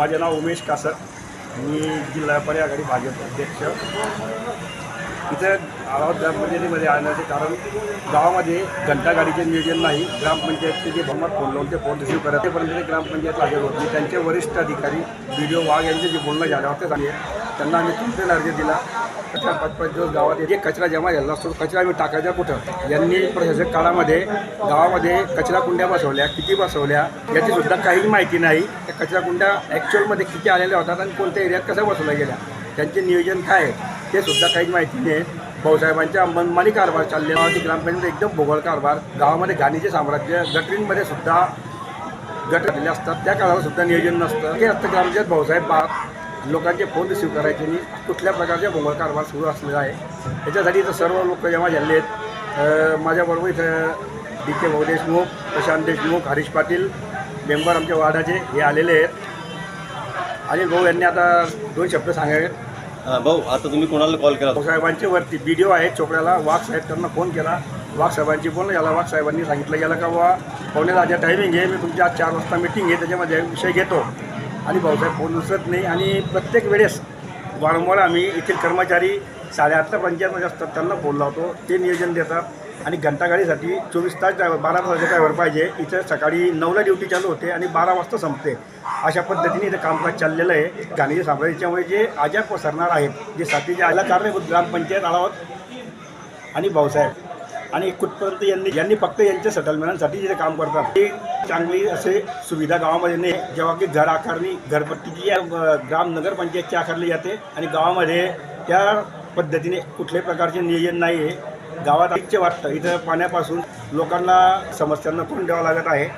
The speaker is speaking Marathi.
माझे नाव उमेश कासर. मी जिल्हा व्यापारी आघाडी भाजप अध्यक्ष. इथं आरावत ग्रामपंचायतीमध्ये आणण्याचे कारण गावामध्ये घंटागाडीचे नियोजन नाही. ग्रामपंचायतचे जे बहुमत फोन लावून ते फोन रिसिव्ह करत तेपर्यंत ते ग्रामपंचायत हजर होती त्यांचे वरिष्ठ अधिकारी बी डी वाघ यांचे जे बोलणं झालं होते सांगे त्यांना आम्ही कंप्लेन अर्ज दिला. कचरा पाच पाच दिवस गावात जे कचरा जमा झाला असतो कचरा आम्ही टाकायचा कुठं? यांनी प्रशासक काळामध्ये गावामध्ये कचरा कुंड्या बसवल्या किती बसवल्या याची सुद्धा काही माहिती नाही. त्या कचरा कुंड्या ॲक्च्युअलमध्ये किती आलेल्या होतात आणि कोणत्या एरियात कशा बसवल्या गेल्या? त्यांचे नियोजन काय आहे ते सुद्धा काहीच माहिती नाही भाऊसाहेबांच्या मनमानी कारभार चालले गावाची ग्रामपंचायत एकदम भोगळ कारभार. गावामध्ये घाणीचे साम्राज्य गटरींमध्ये सुद्धा गट घातलेले असतात. त्या काळाला सुद्धा नियोजन नसतं. हे असतं ग्रामपंचायत भाऊसाहेब बा लोकांचे फोन रिसिव्ह करायचे आणि कुठल्या प्रकारचे भोंगळ कारभार सुरू असलेला आहे. त्याच्यासाठी इथं सर्व लोक जमा झाले आहेत. माझ्याबरोबर इथं D K Bhau Deshmukh Prashant Deshmukh Harish Patil member आमच्या वार्डाचे हे आलेले आहेत. आणि भाऊ यांनी आता दोन शब्द सांगावे भाऊ आता तुम्ही कोणाला कॉल केला? होता? साहेबांचे वरती व्हिडिओ आहे. चोपड्याला वाघ साहेब त्यांना फोन केला. वाघ साहेबांची फोन याला वाघ साहेबांनी सांगितलं. गेलं का बाबा पावणे दहाच्या टायमिंग आहे. मी तुमची आज चार वाजता मिटिंग आहे. त्याच्यामध्ये विषय घेतो. आणि भाऊसाहेब फोन उचलत नाही. आणि प्रत्येक वेळेस वारंवार आम्ही येथील कर्मचारी साडेआठला पंचायतमध्ये असतात त्यांना फोन लावतो. ते नियोजन देतात. आणि घंटागाडीसाठी चोवीस तास ड्रायव्हर बारा तासाचे ड्रायव्हर पाहिजे. इथं सकाळी नऊला ड्युटी चालू होते आणि बारा वाजता संपते. अशा पद्धतीने इथं कामकाज चाललेलं आहे. गांधीजी साम्राज्याच्यामुळे जे आजार पसरणार आहेत जे साथीचे आला कारणीभूत ग्रामपंचायत आला आणि भाऊसाहेब. आणि कुठपर्यंत यांनी यांनी फक्त यांच्या सेटलमेंटसाठी जे काम करतात ते चांगली असे सुविधा गावामध्ये नाही. जेव्हा की घर आकारणी घरपट्टीची या ग्राम नगरपंचायतची आकारली जाते आणि गावामध्ये त्या पद्धतीने कुठल्याही प्रकारचे नियोजन नाही आहे गावात ऐक्य वाटतं. इथं पाण्यापासून लोकांना समस्यांना तोंड द्यावं लागत आहे.